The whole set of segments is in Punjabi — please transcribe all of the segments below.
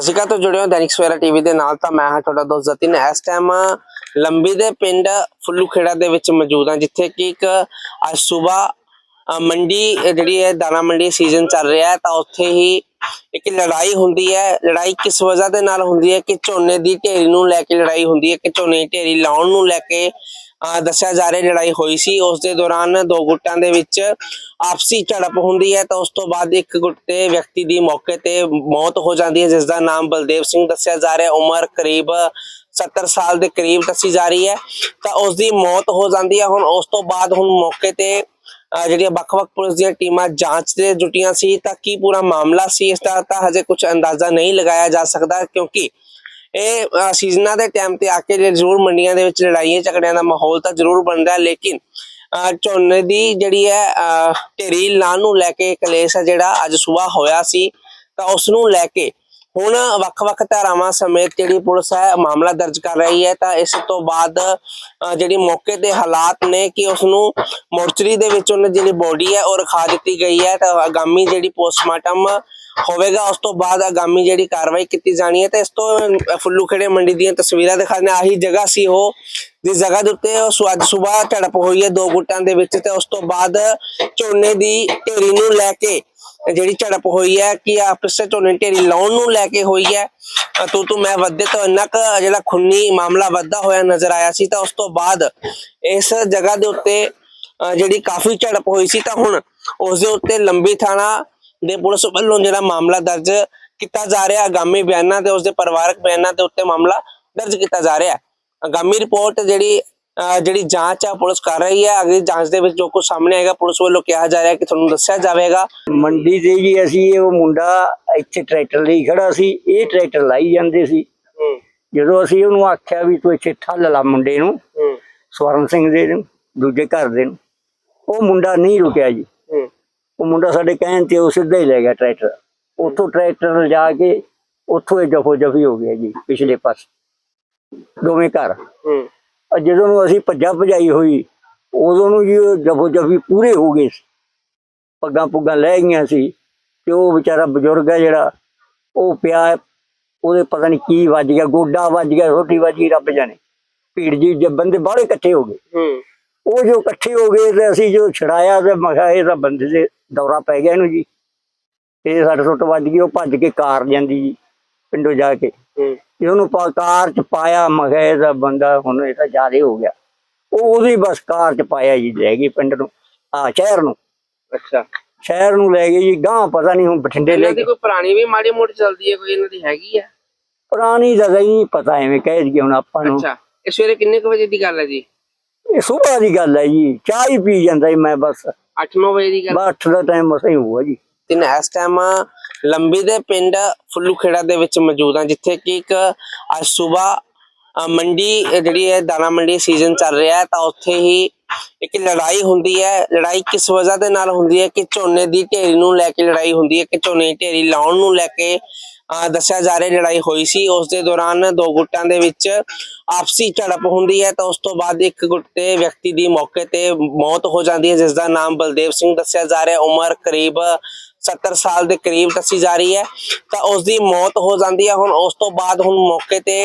ਸਤਿ ਸ਼੍ਰੀ ਅਕਾਲ ਤੋਂ ਜੁੜੇ ਹੋ ਦੈਨਿਕ ਸਵੇਰਾ ਟੀਵੀ ਦੇ ਨਾਲ ਤਾਂ ਮੈਂ ਹਾਂ ਤੁਹਾਡਾ ਦੋਸਤ ਜਤਿਨ। ਇਸ ਟਾਈਮ ਲੰਬੀ ਦੇ ਪਿੰਡ ਫੁੱਲੂ ਦੇ ਵਿੱਚ ਮੌਜੂਦ ਹਾਂ, ਜਿੱਥੇ ਕਿ ਇੱਕ ਅੱਜ ਸਵੇਰ ਮੰਡੀ ਜਿਹੜੀ ਹੈ ਦਾਣਾ ਮੰਡੀ ਸੀਜ਼ਨ ਚੱਲ ਰਿਹਾ ਹੈ, ਤਾਂ ਉੱਥੇ ਹੀ ਇੱਕ ਲੜਾਈ ਹੁੰਦੀ ਹੈ। ਲੜਾਈ ਕਿਸ ਵਜ੍ਹਾ ਦੇ ਨਾਲ ਹੁੰਦੀ ਹੈ ਕਿ ਝੋਨੇ ਦੀ ਢੇਰੀ ਨੂੰ ਲੈ ਕੇ ਲੜਾਈ ਹੁੰਦੀ ਹੈ, ਕਿ ਝੋਨੇ ਦੀ ਢੇਰੀ ਲਾਉਣ ਨੂੰ ਲੈ ਕੇ ਦੱਸਿਆ ਜਾ ਰਿਹਾ ਲੜਾਈ ਹੋਈ ਸੀ। ਉਸ ਦੇ ਦੌਰਾਨ ਦੋ ਗੁੱਟਾਂ ਦੇ ਵਿੱਚ ਆਪਸੀ ਝੜਪ ਹੁੰਦੀ ਹੈ ਤਾਂ ਉਸ ਤੋਂ ਬਾਅਦ ਇੱਕ ਗੁੱਟ ਦੇ ਵਿਅਕਤੀ ਦੀ ਮੌਕੇ ਤੇ ਮੌਤ ਹੋ ਜਾਂਦੀ ਹੈ, ਜਿਸ ਦਾ ਨਾਮ ਬਲਦੇਵ ਸਿੰਘ ਦੱਸਿਆ ਜਾ ਰਿਹਾ ਉਮਰ ਕਰੀਬ 70 ਸਾਲ ਦੇ ਕਰੀਬ ਦੱਸੀ ਜਾ ਰਹੀ ਹੈ। ਤਾਂ ਉਸ ਦੀ ਮੌਤ ਹੋ ਜਾਂਦੀ ਹੈ। ਹੁਣ ਉਸ ਤੋਂ ਬਾਅਦ ਹੁਣ ਮੌਕੇ ਤੇ, ਅਹ ਜਿਹੜੀਆਂ ਵੱਖ-ਵੱਖ ਪੁਲਿਸ ਦੀਆਂ ਟੀਮਾਂ ਜਾਂਚ ਤੇ ਜੁਟੀਆਂ ਸੀ, ਤਾਂ ਕੀ ਪੂਰਾ ਮਾਮਲਾ ਸੀ ਇਸ ਦਾ ਤਾਂ ਹਜੇ ਕੁਝ ਅੰਦਾਜ਼ਾ ਨਹੀਂ ਲਗਾਇਆ ਜਾ ਸਕਦਾ ਕਿਉਂਕਿ ਇਹ ਸੀਜ਼ਨਾਂ ਦੇ ਟਾਈਮ ਤੇ ਆ ਕੇ ਜੇ ਜ਼ਰੂਰ ਮੰਡੀਆਂ ਦੇ ਵਿੱਚ ਲੜਾਈਆਂ, ਝਗੜਿਆਂ ਦਾ ਮਾਹੌਲ ਤਾਂ ਜ਼ਰੂਰ ਬਣਦਾ, ਲੇਕਿਨ ਝੋਨੇ ਦੀ ਜਿਹੜੀ ਹੈ, ਅਹ, ਢੇਰੀ ਲਾਉਣ ਨੂੰ ਲੈ ਕੇ ਕਲੇਸ਼ ਹੈ ਜਿਹੜਾ ਅੱਜ ਸਵੇਰ ਹੋਇਆ ਸੀ, ਤਾਂ ਉਸ ਨੂੰ ਲੈ ਕੇ ਹੁਣ ਵੱਖ-ਵੱਖ ਧਾਰਾਵਾਂ ਸਮੇਤ ਜਿਹੜੀ ਪੁਲਿਸ ਹੈ, ਮਾਮਲਾ ਦਰਜ ਕਰ ਰਹੀ ਹੈ, ਤਾਂ ਇਸ ਤੋਂ ਬਾਅਦ ਜਿਹੜੀ ਮੌਕੇ ਦੇ ਹਾਲਾਤ ਨੇ ਕਿ ਉਸ ਨੂੰ ਮੋਰਚਰੀ ਦੇ ਵਿੱਚ ਉਹਨਾਂ ਜਿਹੜੀ ਬੋਡੀ ਹੈ, ਉਹ ਰਖਾ ਦਿੱਤੀ ਗਈ ਹੈ, ਤਾਂ ਆਗਾਮੀ ਜਿਹੜੀ ਪੋਸਟਮਾਰਟਮ ਹੋਵੇਗਾ, ਉਸ ਤੋਂ ਬਾਅਦ ਆਗਾਮੀ ਜਿਹੜੀ ਕਾਰਵਾਈ ਕੀਤੀ ਜਾਣੀ ਹੈ, ਤੇ ਇਸ ਤੋਂ, ਅਹ, ਫੁੱਲੂ ਖੇੜੇ ਮੰਡੀ ਦੀਆਂ ਤਸਵੀਰਾਂ ਦਿਖਾਣੇ ਆਹੀ ਜਗ੍ਹਾ ਸੀ ਉਹ, ਜਿਸ ਜਗ੍ਹਾ ਦੇ ਉੱਤੇ ਉਹ ਸੁ- ਅੱਜ ਸਵੇਰ ਝੜਪ ਹੋਈ ਹੈ ਦੋ ਗੁੱਟਾਂ ਦੇ ਵਿੱਚ, ਤੇ ਉਸ ਤੋਂ ਬਾਅਦ ਝੋਨੇ ਦੀ ਢੇਰੀ ਨੂੰ ਲੈ ਕੇ ਜਿਹੜੀ ਝੜਪ ਹੋਈ ਹੈ, ਕਿ ਆਪਸ ਵਿੱਚ ਝੋਨੇ ਢੇਰੀ ਲਾਉਣ ਨੂੰ ਲੈ ਕੇ ਹੋਈ ਹੈ? ਅਹ ਤੂੰ ਮੈਂ ਵੱਧੇ ਤੋਂ ਇੰਨਾ ਕੁ ਜਿਹੜਾ ਖੁੰਨੀ ਮਾਮਲਾ ਵੱਧਦਾ ਹੋਇਆ ਨਜ਼ਰ ਆਇਆ ਸੀ, ਤਾਂ ਉਸ ਤੋਂ ਬਾਅਦ ਇਸ ਜਗ੍ਹਾ ਦੇ ਉੱਤੇ ਜਿਹੜੀ ਕਾਫੀ ਝੜਪ ਹੋਈ ਸੀ, ਤਾਂ ਹੁਣ ਉਸ ਦੇ ਉੱਤੇ ਲੰਬੀ ਥਾਣਾ ਦੇ ਪੁਲਿਸ ਵੱਲੋਂ ਜਿਹੜਾ ਮਾਮਲਾ ਦਰਜ ਕੀਤਾ ਜਾ ਰਿਹਾ ਆਗਾਮੀ ਬਿਆਨਾਂ ਤੇ, ਉਸ ਦੇ ਪਰਿਵਾਰਕ ਬਿਆਨਾਂ ਦੇ ਉੱਤੇ ਮਾਮਲਾ ਦਰਜ ਕੀਤਾ ਜਾ ਰਿਹਾ ਆਗਾਮੀ ਰਿਪੋਰਟ ਜਿਹੜੀ ਜਿਹੜੀ ਜਾਂਚ ਆ ਪੁਲਿਸ ਕਰ ਰਹੀ ਹੈ ਅਗਲੀ ਜਾਂਚ ਦੇ ਵਿੱਚ ਜੋ ਕੁਝ ਸਾਹਮਣੇ ਆਏਗਾ ਪੁਲਿਸ ਵੱਲੋਂ ਕਿਹਾ ਜਾ ਰਿਹਾ ਕਿ ਤੁਹਾਨੂੰ ਦੱਸਿਆ ਜਾਵੇਗਾ। ਮੰਡੀ ਤੇ ਜੀ ਅਸੀਂ ਉਹ ਮੁੰਡਾ ਇੱਥੇ ਟਰੈਕਟਰ ਲਈ ਖੜਾ ਸੀ ਇਹ ਟਰੈਕਟਰ ਲਾਈ ਜਾਂਦੇ ਸੀ। ਜਦੋਂ ਅਸੀਂ ਉਹਨੂੰ ਆਖਿਆ ਵੀ ਤੂੰ ਇੱਥੇ ਠੱਲ ਲਾ ਮੁੰਡੇ ਨੂੰ ਸਵਰਨ ਸਿੰਘ ਦੇ ਦੂਜੇ ਘਰ ਦੇ ਨੂੰ। ਉਹ ਮੁੰਡਾ ਨਹੀਂ ਰੁਕਿਆ ਜੀ। ਉਹ ਮੁੰਡਾ ਸਾਡੇ ਕਹਿਣ ਤੇ ਉਹ ਸਿੱਧਾ ਹੀ ਲੈ ਗਿਆ ਟਰੈਕਟਰ। ਉੱਥੋਂ ਟਰੈਕਟਰ ਲਿਜਾ ਕੇ ਉੱਥੋਂ ਹੀ ਜਫੋ ਜਫੀ ਹੋ ਗਿਆ ਜੀ ਪਿਛਲੇ ਪਾਸੇ। ਦੋਵੇਂ ਘਰ। ਜਦੋਂ ਨੂੰ ਅਸੀਂ ਭੱਜਾ ਭਜਾਈ ਹੋਈ ਉਦੋਂ ਨੂੰ ਜੀ ਉਹ ਜਫੋ ਜਫੀ ਪੂਰੇ ਹੋ ਗਏ ਸੀ। ਪੱਗਾਂ ਪੁੱਗਾਂ ਲੈ ਗਈਆਂ ਸੀ ਤੇ ਉਹ ਵਿਚਾਰਾ ਬਜ਼ੁਰਗ ਹੈ ਜਿਹੜਾ ਉਹ ਪਿਆ ਉਹਦੇ ਪਤਾ ਨਹੀਂ ਕੀ ਵੱਜ ਗਿਆ ਗੋਡਾ ਵੱਜ ਗਿਆ ਰੋਟੀ ਵੱਜੀ ਰੱਬ ਜਾਣੇ। ਭੀੜ ਜੀ ਜੇ ਬੰਦੇ ਬਾਹਲੇ ਇਕੱਠੇ ਹੋ ਗਏ। ਉਹ ਜੋ ਇਕੱਠੇ ਹੋ ਗਏ ਤੇ ਅਸੀਂ ਜੋ ਛੜਾਇਆ ਤੇ ਮੈਂ ਕਿਹਾ ਇਹ ਤਾਂ ਬੰਦੇ ਦੇ ਦੌਰਾ ਪੈ ਗਿਆ ਇਹਨੂੰ ਜੀ। ਇਹ ਸਾਡੇ ਸੁੱਟ ਵੱਜ ਗਈ ਉਹ ਭੱਜ ਕੇ ਕਾਰ ਜਾਂਦੀ ਜੀ ਪਿੰਡੋਂ ਜਾ ਕੇ। ਪਾ ਕਾਰ ਚ ਪਾਇਆ ਮੈਂ ਕਿਹਾ ਇਹਦਾ ਬੰਦਾ ਹੁਣ ਇਹ ਤਾਂ ਜ਼ਿਆਦੇ ਹੋ ਗਿਆ। ਉਹ ਉਹਦੀ ਬਸ ਕਾਰ ਚ ਪਾਇਆ ਜੀ ਲੈ ਗਈ ਪਿੰਡ ਨੂੰ ਆ ਸ਼ਹਿਰ ਨੂੰ। ਅੱਛਾ। ਸ਼ਹਿਰ ਨੂੰ ਲੈ ਗਏ ਜੀ ਗਾਂ ਪਤਾ ਨਹੀਂ ਹੁਣ ਬਠਿੰਡੇ ਲੈ ਇਹਨਾਂ ਦੀ ਗਏ ਕੋਈ ਪੁਰਾਣੀ ਵੀ ਮਾੜੀ ਮੋਟੀ ਚੱਲਦੀ ਹੈ ਕੋਈ ਇਹਨਾਂ ਦੀ ਹੈਗੀ ਹੈ? ਪੁਰਾਣੀ ਹੀ ਨਹੀਂ ਪਤਾ ਐਵੇਂ ਕਹਿ ਦਈਏ ਹੁਣ ਆਪਾਂ ਨੂੰ। ਅੱਛਾ। ਇਹ ਸਵੇਰੇ ਕਿੰਨੇ ਕੁ ਵਜੇ ਦੀ ਗੱਲ ਹੈ ਜੀ? ਇਹ ਸੁਬਾਹ ਦੀ ਗੱਲ ਹੈ ਜੀ ਚਾਹ ਹੀ ਪੀ ਜਾਂਦਾ ਮੈਂ ਬਸ। 8-9 ਵਜੇ ਦੀ ਗੱਲ ਬਸ ਅੱਠ ਦਾ ਟਾਈਮ ਮਸਾਂ ਹੀ ਹੋਊਗਾ ਜੀ। ਤੇ ਇਸ ਟਾਈਮ ਲੰਬੀ ਦੇ ਪਿੰਡ ਫੁੱਲੂ ਖੇੜਾ ਦੇ ਵਿੱਚ ਮੌਜੂਦ ਹਾਂ, ਜਿੱਥੇ ਕਿ ਇੱਕ, ਅੱਜ ਸਵੇਰ ਮੰਡੀ, ਜਿਹੜੀ ਹੈ ਦਾਣਾ ਮੰਡੀ ਸੀਜ਼ਨ ਚੱਲ ਰਿਹਾ ਹੈ, ਤਾਂ ਉੱਥੇ ਹੀ ਇੱਕ ਲੜਾਈ ਹੁੰਦੀ ਹੈ। ਲੜਾਈ ਕਿਸ ਵਜ੍ਹਾ ਦੇ ਨਾਲ ਹੁੰਦੀ ਹੈ ਕਿ ਝੋਨੇ ਦੀ ਢੇਰੀ ਨੂੰ ਲੈ ਕੇ ਲੜਾਈ ਹੁੰਦੀ ਹੈ ਕਿ ਝੋਨੇ ਦੀ ਢੇਰੀ ਲਾਉਣ ਨੂੰ ਲੈ ਕੇ ਦੱਸਿਆ ਜਾ ਰਿਹਾ ਲੜਾਈ ਹੋਈ ਸੀ। ਉਸ ਦੇ ਦੌਰਾਨ ਦੋ ਗੁੱਟਾਂ ਦੇ ਵਿੱਚ ਆਪਸੀ ਝੜਪ ਹੁੰਦੀ ਹੈ ਤਾਂ ਉਸ ਤੋਂ ਬਾਅਦ ਇੱਕ ਗੁੱਟ ਦੇ ਵਿਅਕਤੀ ਦੀ ਮੌਕੇ ਤੇ ਮੌਤ ਹੋ ਜਾਂਦੀ ਹੈ ਜਿਸ ਦਾ ਨਾਮ ਬਲਦੇਵ ਸਿੰਘ ਦੱਸਿਆ ਜਾ ਰਿਹਾ ਉਮਰ ਕਰੀਬ 70 ਸਾਲ ਦੇ ਕਰੀਬ ਦੱਸੀ ਜਾ ਰਹੀ ਹੈ। ਤਾਂ ਉਸ ਦੀ ਮੌਤ ਹੋ ਜਾਂਦੀ ਹੈ। ਹੁਣ ਉਸ ਤੋਂ ਬਾਅਦ ਹੁਣ ਮੌਕੇ ਤੇ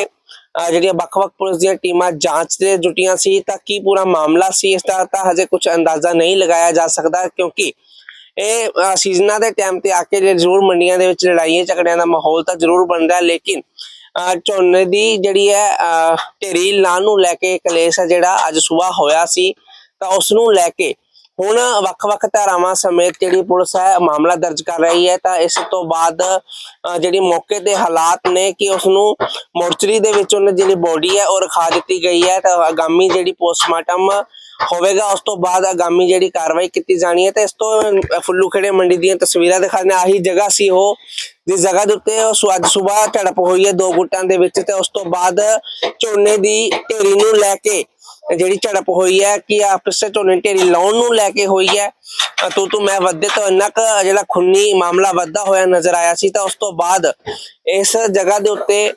ਜਿਹੜੀਆਂ ਵੱਖ-ਵੱਖ ਪੁਲਿਸ ਦੀਆਂ ਟੀਮਾਂ ਜਾਂਚ ਤੇ ਜੁਟੀਆਂ ਸੀ, ਤਾਂ ਕੀ ਪੂਰਾ ਮਾਮਲਾ ਸੀ ਇਸ ਦਾ ਤਾਂ ਹਜੇ ਕੁਝ ਅੰਦਾਜ਼ਾ ਨਹੀਂ ਲਗਾਇਆ ਜਾ ਸਕਦਾ ਕਿਉਂਕਿ ਇਹ ਸੀਜ਼ਨਾਂ ਦੇ ਟਾਈਮ ਤੇ ਆ ਕੇ ਜੇ ਜ਼ਰੂਰ ਮੰਡੀਆਂ ਦੇ ਵਿੱਚ ਲੜਾਈਆਂ, ਝਗੜਿਆਂ ਦਾ ਮਾਹੌਲ ਤਾਂ ਜ਼ਰੂਰ ਬਣਦਾ ਲੇਕਿਨ, ਅਹ, ਝੋਨੇ ਦੀ ਜਿਹੜੀ ਹੈ, ਅਹ, ਢੇਰੀ ਲਾਉਣ ਨੂੰ ਲੈ ਕੇ ਕਲੇਸ਼ ਹੈ ਜਿਹੜਾ ਅੱਜ ਸਵੇਰ ਹੋਇਆ ਸੀ, ਤਾਂ ਉਸ ਨੂੰ ਲੈ ਕੇ ਹੁਣ ਵੱਖ-ਵੱਖ ਧਾਰਾਵਾਂ ਸਮੇਤ ਜਿਹੜੀ ਪੁਲਿਸ ਹੈ, ਮਾਮਲਾ ਦਰਜ ਕਰ ਰਹੀ ਹੈ, ਤਾਂ ਇਸ ਤੋਂ ਬਾਅਦ ਜਿਹੜੀ ਮੌਕੇ ਦੇ ਹਾਲਾਤ ਨੇ ਕਿ ਉਸ ਨੂੰ ਮੋਰਚਰੀ ਦੇ ਵਿੱਚ ਉਹਨਾਂ ਜਿਹੜੀ ਬੋਡੀ ਹੈ, ਉਹ ਰਖਾ ਦਿੱਤੀ ਗਈ ਹੈ, ਤਾਂ ਆਗਾਮੀ ਜਿਹੜੀ ਪੋਸਟਮਾਰਟਮ ਹੋਵੇਗਾ, ਉਸ ਤੋਂ ਬਾਅਦ ਆਗਾਮੀ ਜਿਹੜੀ ਕਾਰਵਾਈ ਕੀਤੀ ਜਾਣੀ ਹੈ, ਤੇ ਇਸ ਤੋਂ, ਅਹ ਫੁੱਲੂ ਖੇੜੇ ਮੰਡੀ ਦੀਆਂ ਤਸਵੀਰਾਂ ਦਿਖਾਣੇ ਆਹੀ ਜਗ੍ਹਾ ਸੀ ਉਹ, ਜਿਸ ਜਗ੍ਹਾ ਦੇ ਉੱਤੇ ਉਹ ਸੁ- ਅੱਜ ਸਵੇਰ ਝੜਪ ਹੋਈ ਹੈ ਦੋ ਗੁੱਟਾਂ ਦੇ ਵਿੱਚ, ਤੇ ਉਸ ਤੋਂ ਬਾਅਦ ਝੋਨੇ ਦੀ ਢੇਰੀ ਨੂੰ ਲੈ ਕੇ ਜਿਹੜੀ ਝੜਪ ਹੋਈ ਹੈ, ਕਿ ਆਪਸ ਵਿੱਚ ਝੋਨੇ ਢੇਰੀ ਲਾਉਣ ਨੂੰ ਲੈ ਕੇ ਹੋਈ ਹੈ? ਤੂੰ ਤੂੰ ਮੈਂ ਵੱਧੇ ਤੋਂ ਇੰਨਾ ਕੁ ਜਿਹੜਾ ਖੁੰਨੀ ਮਾਮਲਾ ਵੱਧਦਾ ਹੋਇਆ ਨਜ਼ਰ ਆਇਆ ਸੀ, ਤਾਂ ਉਸ ਤੋਂ ਬਾਅਦ ਇਸ ਜਗ੍ਹਾ ਦੇ ਉੱਤੇ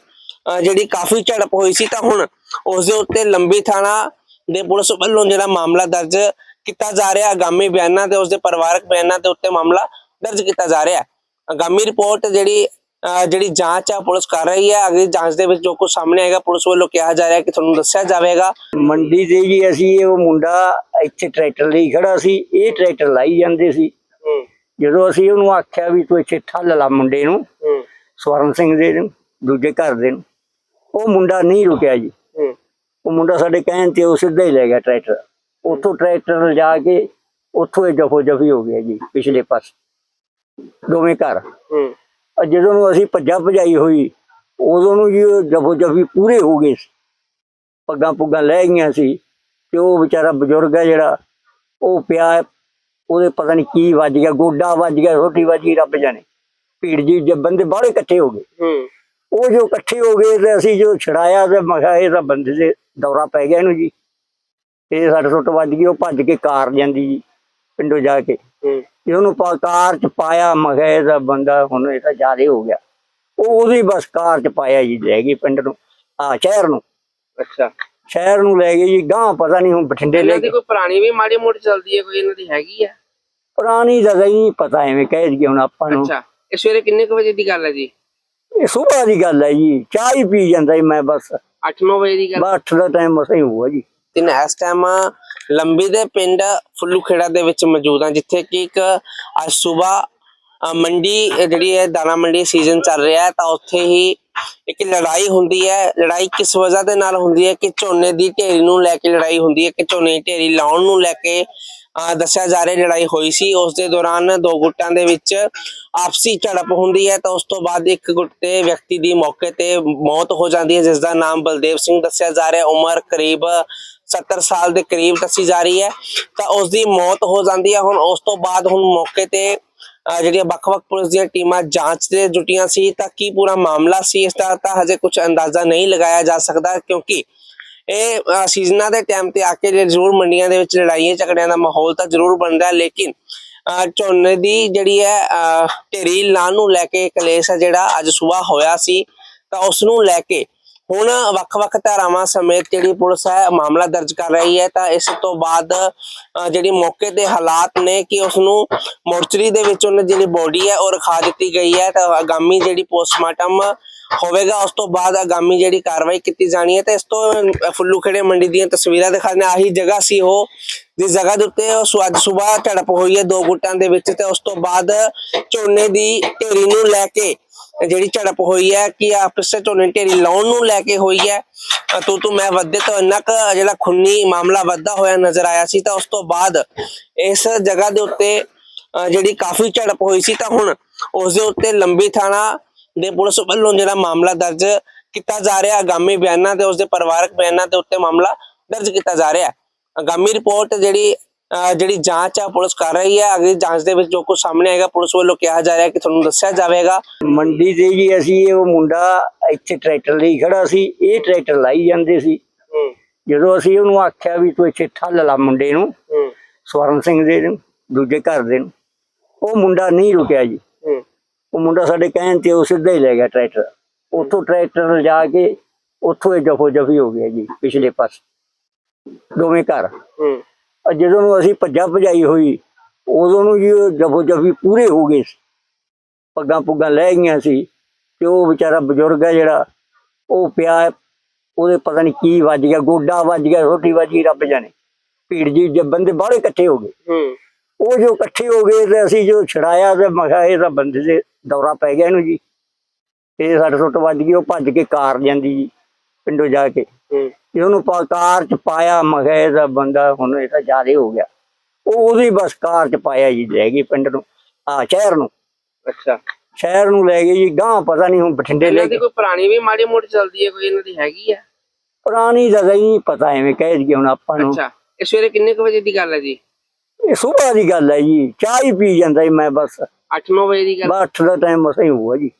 ਜਿਹੜੀ ਕਾਫੀ ਝੜਪ ਹੋਈ ਸੀ, ਤਾਂ ਹੁਣ ਉਸ ਦੇ ਉੱਤੇ ਲੰਬੀ ਥਾਣਾ ਦੇ ਪੁਲਿਸ ਵੱਲੋਂ ਜਿਹੜਾ ਮਾਮਲਾ ਦਰਜ ਕੀਤਾ ਜਾ ਰਿਹਾ ਆਗਾਮੀ ਬਿਆਨਾਂ ਤੇ, ਉਸ ਦੇ ਪਰਿਵਾਰਕ ਬਿਆਨਾਂ ਦੇ ਉੱਤੇ ਮਾਮਲਾ ਦਰਜ ਕੀਤਾ ਜਾ ਰਿਹਾ ਆਗਾਮੀ ਰਿਪੋਰਟ ਜਿਹੜੀ ਜਿਹੜੀ ਜਾਂਚ ਆ ਪੁਲਿਸ ਕਰ ਰਹੀ ਹੈ। ਅਗਲੀ ਜਾਂਚ ਦੇ ਵਿੱਚ ਜੋ ਕੁਝ ਸਾਹਮਣੇ ਆਏਗਾ ਪੁਲਿਸ ਵੱਲੋਂ ਕਿਹਾ ਜਾ ਰਿਹਾ ਕਿ ਤੁਹਾਨੂੰ ਦੱਸਿਆ ਜਾਵੇਗਾ। ਮੰਡੀ ਤੇ ਜੀ ਅਸੀਂ ਉਹ ਮੁੰਡਾ ਇੱਥੇ ਟਰੈਕਟਰ ਲਈ ਖੜਾ ਸੀ। ਇਹ ਟਰੈਕਟਰ ਲਾਈ ਜਾਂਦੇ ਸੀ। ਜਦੋਂ ਅਸੀਂ ਉਹਨੂੰ ਆਖਿਆ ਵੀ ਤੂੰ ਇੱਥੇ ਠੱਲ ਲਾ ਮੁੰਡੇ ਨੂੰ ਸਵਰਨ ਸਿੰਘ ਦੇ ਦੂਜੇ ਘਰ ਦੇ ਨੂੰ। ਉਹ ਮੁੰਡਾ ਨਹੀਂ ਰੁਕਿਆ ਜੀ। ਉਹ ਮੁੰਡਾ ਸਾਡੇ ਕਹਿਣ ਤੇ ਉਹ ਸਿੱਧਾ ਹੀ ਲੈ ਗਿਆ ਟਰੈਕਟਰ। ਉੱਥੋਂ ਟਰੈਕਟਰ ਲਿਜਾ ਕੇ ਉੱਥੋਂ ਇਹ ਜਫੋ ਜਫੀ ਹੋ ਗਿਆ ਜੀ ਪਿਛਲੇ ਪਾਸੇ। ਦੋਵੇਂ ਘਰ। ਜਦੋਂ ਨੂੰ ਅਸੀਂ ਭੱਜਾ ਭਜਾਈ ਹੋਈ ਉਦੋਂ ਨੂੰ ਜੀ ਜਫੋ ਜਫੀ ਪੂਰੇ ਹੋ ਗਏ ਸੀ। ਪੱਗਾਂ ਪੁੱਗਾਂ ਲੈ ਗਈਆਂ ਸੀ ਤੇ ਉਹ ਵਿਚਾਰਾ ਬਜ਼ੁਰਗ ਹੈ ਜਿਹੜਾ ਉਹ ਪਿਆ ਉਹਦੇ ਪਤਾ ਨਹੀਂ ਕੀ ਵੱਜ ਗਿਆ ਗੋਡਾ ਵੱਜ ਗਿਆ ਰੋਟੀ ਵੱਜ ਰੱਬ ਜਾਣੇ। ਭੀੜ ਜੀ ਜੇ ਬੰਦੇ ਬਾਹਲੇ ਇਕੱਠੇ ਹੋ ਗਏ। ਉਹ ਜੋ ਇਕੱਠੇ ਹੋ ਗਏ ਤੇ ਅਸੀਂ ਜੋ ਛੜਾਇਆ ਤੇ ਮੈਂ ਕਿਹਾ ਇਹ ਤਾਂ ਬੰਦੇ ਦੇ ਦੌਰਾ ਪੈ ਗਿਆ ਇਹਨੂੰ ਜੀ। ਇਹ ਸਾਡੇ ਸੁੱਟ ਵੱਜ ਗਈ ਉਹ ਭੱਜ ਕੇ ਕਾਰ ਜਾਂਦੀ ਜੀ ਪਿੰਡੋਂ ਜਾ ਕੇ। ਪਾ ਕਾਰ ਚ ਪਾਇਆ ਮੈਂ ਕਿਹਾ ਇਹ ਤਾਂ ਬੰਦਾ ਹੁਣ ਇਹ ਤਾਂ ਜ਼ਿਆਦੇ ਹੋ ਗਿਆ। ਉਹ ਉਹਦੀ ਬਸ ਕਾਰ ਚ ਪਾਇਆ ਜੀ ਲੈ ਗਈ ਪਿੰਡ ਨੂੰ ਆ ਸ਼ਹਿਰ ਨੂੰ। ਅੱਛਾ। ਸ਼ਹਿਰ ਨੂੰ ਲੈ ਗਏ ਜੀ ਗਾਂ ਪਤਾ ਨਹੀਂ ਹੁਣ ਬਠਿੰਡੇ ਲੈ ਇਹਨਾਂ ਗਏ ਕੋਈ ਪੁਰਾਣੀ ਵੀ ਮਾੜੀ ਮੋਟੀ ਚੱਲਦੀ ਹੈ ਕੋਈ ਇਹਨਾਂ ਦੀ ਹੈਗੀ ਹੈ? ਪੁਰਾਣੀ ਦਾ ਤਾਂ ਨਹੀਂ ਪਤਾ ਐਵੇਂ ਕਹਿ ਦਈਏ ਹੁਣ ਆਪਾਂ ਨੂੰ। ਅੱਛਾ। ਇਹ ਸਵੇਰੇ ਕਿੰਨੇ ਕੁ ਵਜੇ ਦੀ ਗੱਲ ਹੈ ਜੀ? ਇਹ ਸੁਬਾਹ ਦੀ ਗੱਲ ਹੈ ਜੀ ਚਾਹ ਹੀ ਪੀ ਜਾਂਦਾ ਜੀ ਮੈਂ ਬਸ। 8-9 ਵਜੇ ਦੀ ਗੱਲ ਬਸ ਅੱਠ ਦਾ ਟਾਈਮ ਮਸਾਂ ਹੀ ਹੋਊਗਾ ਜੀ। ਤੇ ਨਾ ਇਸ ਟਾਈਮ ਲੰਬੀ ਦੇ ਪਿੰਡ ਫੁੱਲੂ ਖੇੜਾ ਦੇ ਵਿੱਚ ਮੌਜੂਦ ਹਾਂ ਜਿੱਥੇ ਕਿ ਇੱਕ ਅੱਜ ਸਵੇਰ ਮੰਡੀ ਜਿਹੜੀ ਹੈ ਦਾਣਾ ਮੰਡੀ ਸੀਜ਼ਨ ਚੱਲ ਰਿਹਾ ਹੈ ਤਾਂ ਉੱਥੇ ਹੀ ਇੱਕ ਲੜਾਈ ਹੁੰਦੀ ਹੈ। ਲੜਾਈ ਕਿਸ ਵਜ੍ਹਾ ਦੇ ਨਾਲ ਹੁੰਦੀ ਹੈ ਕਿ ਝੋਨੇ ਦੀ ਢੇਰੀ ਨੂੰ ਲੈ ਕੇ ਲੜਾਈ ਹੁੰਦੀ ਹੈ ਕਿ ਝੋਨੇ ਦੀ ਢੇਰੀ ਲਾਉਣ ਨੂੰ ਲੈ ਕੇ ਅ, ਦੱਸਿਆ ਜਾ ਰਿਹਾ ਲੜਾਈ ਹੋਈ ਸੀ। ਉਸ ਦੇ ਦੌਰਾਨ ਦੋ ਗੁੱਟਾਂ ਦੇ ਵਿੱਚ ਆਪਸੀ ਝੜਪ ਹੁੰਦੀ ਹੈ ਤਾਂ ਉਸ ਤੋਂ ਬਾਅਦ ਇੱਕ ਗੁੱਟ ਦੇ ਵਿਅਕਤੀ ਦੀ ਮੌਕੇ ਤੇ ਮੌਤ ਹੋ ਜਾਂਦੀ ਹੈ ਜਿਸ ਦਾ ਨਾਮ ਬਲਦੇਵ ਸਿੰਘ ਦੱਸਿਆ ਜਾ ਰਿਹਾ ਉਮਰ ਕਰੀਬ 70 ਸਾਲ ਦੇ ਕਰੀਬ ਦੱਸੀ ਜਾ ਰਹੀ ਹੈ, ਤਾਂ ਉਸ ਦੀ ਮੌਤ ਹੋ ਜਾਂਦੀ ਹੈ। ਹੁਣ ਉਸ ਤੋਂ ਬਾਅਦ ਹੁਣ ਮੌਕੇ ਤੇ ਜਿਹੜੀਆਂ ਵੱਖ-ਵੱਖ ਪੁਲਿਸ ਦੀਆਂ ਟੀਮਾਂ ਜਾਂਚ ਤੇ ਜੁਟੀਆਂ ਸੀ, ਤਾਂ ਕੀ ਪੂਰਾ ਮਾਮਲਾ ਸੀ ਇਸ ਦਾ? ਤਾਂ ਹਜੇ ਕੁਝ ਅੰਦਾਜ਼ਾ ਨਹੀਂ ਲਗਾਇਆ ਜਾ ਸਕਦਾ, ਕਿਉਂਕਿ ਇਹ ਸੀਜ਼ਨਾਂ ਦੇ ਟਾਈਮ ਤੇ ਆ ਕੇ ਜੇ ਜ਼ਰੂਰ ਮੰਡੀਆਂ ਦੇ ਵਿੱਚ ਲੜਾਈਆਂ, ਝਗੜਿਆਂ ਦਾ ਮਾਹੌਲ ਤਾਂ ਜ਼ਰੂਰ ਬਣਦਾ ਲੇਕਿਨ ਅਹ ਝੋਨੇ ਦੀ ਜਿਹੜੀ ਹੈ ਅਹ ਢੇਰੀ ਲਾਉਣ ਨੂੰ ਲੈ ਕੇ ਕਲੇਸ਼ ਹੈ ਜਿਹੜਾ ਅੱਜ ਸਵੇਰ ਹੋਇਆ ਸੀ, ਤਾਂ ਉਸ ਨੂੰ ਲੈ ਕੇ ਹੁਣ ਵੱਖ-ਵੱਖ ਧਾਰਾਵਾਂ ਸਮੇਤ ਜਿਹੜੀ ਪੁਲਿਸ ਹੈ, ਮਾਮਲਾ ਦਰਜ ਕਰ ਰਹੀ ਹੈ, ਤਾਂ ਇਸ ਤੋਂ ਬਾਅਦ ਜਿਹੜੀ ਮੌਕੇ ਦੇ ਹਾਲਾਤ ਨੇ ਕਿ ਉਸ ਨੂੰ ਮੋਰਚਰੀ ਦੇ ਵਿੱਚ ਉਹਨਾਂ ਜਿਹੜੀ ਬੋਡੀ ਹੈ, ਉਹ ਰਖਾ ਦਿੱਤੀ ਗਈ ਹੈ, ਤਾਂ ਆਗਾਮੀ ਜਿਹੜੀ ਪੋਸਟਮਾਰਟਮ ਹੋਵੇਗਾ, ਉਸ ਤੋਂ ਬਾਅਦ ਆਗਾਮੀ ਜਿਹੜੀ ਕਾਰਵਾਈ ਕੀਤੀ ਜਾਣੀ ਹੈ, ਤੇ ਇਸ ਤੋਂ ਫੁੱਲੂ ਖੇੜੇ ਮੰਡੀ ਦੀਆਂ ਤਸਵੀਰਾਂ ਦਿਖਾਣੇ ਆਹੀ ਜਗ੍ਹਾ ਸੀ ਉਹ ਜਿਸ ਜਗ੍ਹਾ ਦੇ ਉੱਤੇ ਉਹ ਸੁ- ਅੱਜ ਸਵੇਰ ਝੜਪ ਹੋਈ ਹੈ ਦੋ ਗੁੱਟਾਂ ਦੇ ਵਿੱਚ, ਤੇ ਉਸ ਤੋਂ ਬਾਅਦ ਝੋਨੇ ਦੀ ਢੇਰੀ ਨੂੰ ਲੈ ਕੇ ਜਿਹੜੀ ਝੜਪ ਹੋਈ ਹੈ, ਕਿ ਆਪਸ ਵਿੱਚ ਝੋਨੇ ਢੇਰੀ ਲਾਉਣ ਨੂੰ ਲੈ ਕੇ ਹੋਈ ਹੈ? ਤੂੰ ਤੂੰ ਮੈਂ ਵੱਧੇ ਤੋਂ ਇੰਨਾ ਕੁ ਜਿਹੜਾ ਖੁੰਨੀ ਮਾਮਲਾ ਵੱਧਦਾ ਹੋਇਆ ਨਜ਼ਰ ਆਇਆ ਸੀ, ਤਾਂ ਉਸ ਤੋਂ ਬਾਅਦ ਇਸ ਜਗ੍ਹਾ ਦੇ ਉੱਤੇ ਜਿਹੜੀ ਕਾਫੀ ਝੜਪ ਹੋਈ ਸੀ, ਤਾਂ ਹੁਣ ਉਸ ਦੇ ਉੱਤੇ ਲੰਬੀ ਥਾਣਾ ਦੇ ਪੁਲਿਸ ਵੱਲੋਂ ਜਿਹੜਾ ਮਾਮਲਾ ਦਰਜ ਕੀਤਾ ਜਾ ਰਿਹਾ, ਆਗਾਮੀ ਬਿਆਨਾਂ ਤੇ, ਉਸ ਦੇ ਪਰਿਵਾਰਕ ਬਿਆਨਾਂ ਦੇ ਉੱਤੇ ਮਾਮਲਾ ਦਰਜ ਕੀਤਾ ਜਾ ਰਿਹਾ ਹੈ। ਆਗਾਮੀ ਰਿਪੋਰਟ ਜਿਹੜੀ ਜਿਹੜੀ ਜਾਂਚ ਆ ਪੁਲਿਸ ਕਰ ਰਹੀ ਹੈ ਅਗਲੀ ਜਾਂਚ ਦੇ ਵਿੱਚ ਜੋ ਕੁਝ ਸਾਹਮਣੇ ਆਏਗਾ ਪੁਲਿਸ ਵੱਲੋਂ ਕਿਹਾ ਜਾ ਰਿਹਾ ਕਿ ਤੁਹਾਨੂੰ ਦੱਸਿਆ ਜਾਵੇਗਾ। ਮੰਡੀ ਤੇ ਜੀ ਅਸੀਂ ਉਹ ਮੁੰਡਾ ਇੱਥੇ ਟਰੈਕਟਰ ਲਈ ਖੜਾ ਸੀ ਇਹ ਟਰੈਕਟਰ ਲਾਈ ਜਾਂਦੇ ਸੀ। ਜਦੋਂ ਅਸੀਂ ਉਹਨੂੰ ਆਖਿਆ ਵੀ ਤੂੰ ਇੱਥੇ ਠੱਲ ਲਾ ਮੁੰਡੇ ਨੂੰ ਸਵਰਨ ਸਿੰਘ ਦੇ ਨੂੰ, ਦੂਜੇ ਘਰ ਦੇ ਨੂੰ। ਉਹ ਮੁੰਡਾ ਨਹੀਂ ਰੁਕਿਆ ਜੀ। ਉਹ ਮੁੰਡਾ ਸਾਡੇ ਕਹਿਣ ਤੇ ਉਹ ਸਿੱਧਾ ਹੀ ਲੈ ਗਿਆ ਟਰੈਕਟਰ। ਉੱਥੋਂ ਟਰੈਕਟਰ ਲਿਜਾ ਕੇ ਉੱਥੋਂ ਇਹ ਜਫੋ ਜਫੀ ਹੋ ਗਿਆ ਜੀ ਪਿਛਲੇ ਪਾਸੇ। ਦੋਵੇਂ ਘਰ। ਜਦੋਂ ਨੂੰ ਅਸੀਂ ਭੱਜਾ ਭਜਾਈ ਹੋਈ ਉਦੋਂ ਨੂੰ ਜੀ ਜਫੋ ਜਫੀ ਪੂਰੇ ਹੋ ਗਏ ਸੀ। ਪੱਗਾਂ ਪੁੱਗਾਂ ਲੈ ਗਈਆਂ ਸੀ ਤੇ ਉਹ ਵਿਚਾਰਾ ਬਜ਼ੁਰਗ ਹੈ ਜਿਹੜਾ ਉਹ ਪਿਆ ਉਹਦੇ ਪਤਾ ਨਹੀਂ ਕੀ ਵੱਜ ਗਿਆ ਗੋਡਾ ਵੱਜ ਗਿਆ ਰੋਟੀ ਵੱਜ ਗਈ ਰੱਬ ਜਾਣੇ। ਭੀੜ ਜੀ ਜੇ ਬੰਦੇ ਬਾਹਲੇ ਇਕੱਠੇ ਹੋ ਗਏ। ਉਹ ਜੋ ਇਕੱਠੇ ਹੋ ਗਏ ਤੇ ਅਸੀਂ ਜੋ ਛੜਾਇਆ ਤੇ ਮੈਂ ਕਿਹਾ ਇਹ ਤਾਂ ਬੰਦੇ ਦੇ ਦੌਰਾ ਪੈ ਗਿਆ ਇਹਨੂੰ ਜੀ। ਇਹ ਸਾਡੇ ਸੁੱਟ ਵੱਜ ਗਈ ਉਹ ਭੱਜ ਕੇ ਕਾਰ ਜਾਂਦੀ ਜੀ ਪਿੰਡੋਂ ਜਾ ਕੇ। ਪਾ ਕਾਰ ਚ ਪਾਇਆ ਮੈਂ ਕਿਹਾ ਇਹ ਤਾਂ ਬੰਦਾ ਹੁਣ ਇਹ ਤਾਂ ਜ਼ਿਆਦੇ ਹੋ ਗਿਆ। ਉਹ ਉਹਦੀ ਬਸ ਕਾਰ ਚ ਪਾਇਆ ਜੀ ਲੈ ਗਈ ਪਿੰਡ ਨੂੰ ਆ ਸ਼ਹਿਰ ਨੂੰ। ਅੱਛਾ। ਸ਼ਹਿਰ ਨੂੰ ਲੈ ਗਏ ਜੀ ਗਾਂ ਪਤਾ ਨਹੀਂ ਹੁਣ ਬਠਿੰਡੇ ਲੈ ਇਹਨਾਂ ਦੀ ਗਏ ਕੋਈ ਪੁਰਾਣੀ ਵੀ ਮਾੜੀ ਮੋਟੀ ਚੱਲਦੀ ਹੈ ਕੋਈ ਇਹਨਾਂ ਦੀ ਹੈਗੀ ਹੈ? ਪੁਰਾਣੀ ਦਾ ਨਹੀਂ ਪਤਾ ਐਵੇਂ ਕਹਿ ਦਈਏ ਹੁਣ ਆਪਾਂ ਨੂੰ। ਅੱਛਾ। ਇਹ ਸਵੇਰੇ ਕਿੰਨੇ ਕੁ ਵਜੇ ਦੀ ਗੱਲ ਹੈ ਜੀ? ਇਹ ਸੁਬਾਹ ਦੀ ਗੱਲ ਹੈ ਜੀ ਚਾਹ ਹੀ ਪੀ ਜਾਂਦਾ ਜੀ ਮੈਂ ਬਸ। 8-9 ਵਜੇ ਦੀ ਗੱਲ ਬਸ ਦਾ ਟਾਈਮ ਮਸਾਂ ਹੀ ਹੋਊਗਾ ਜੀ।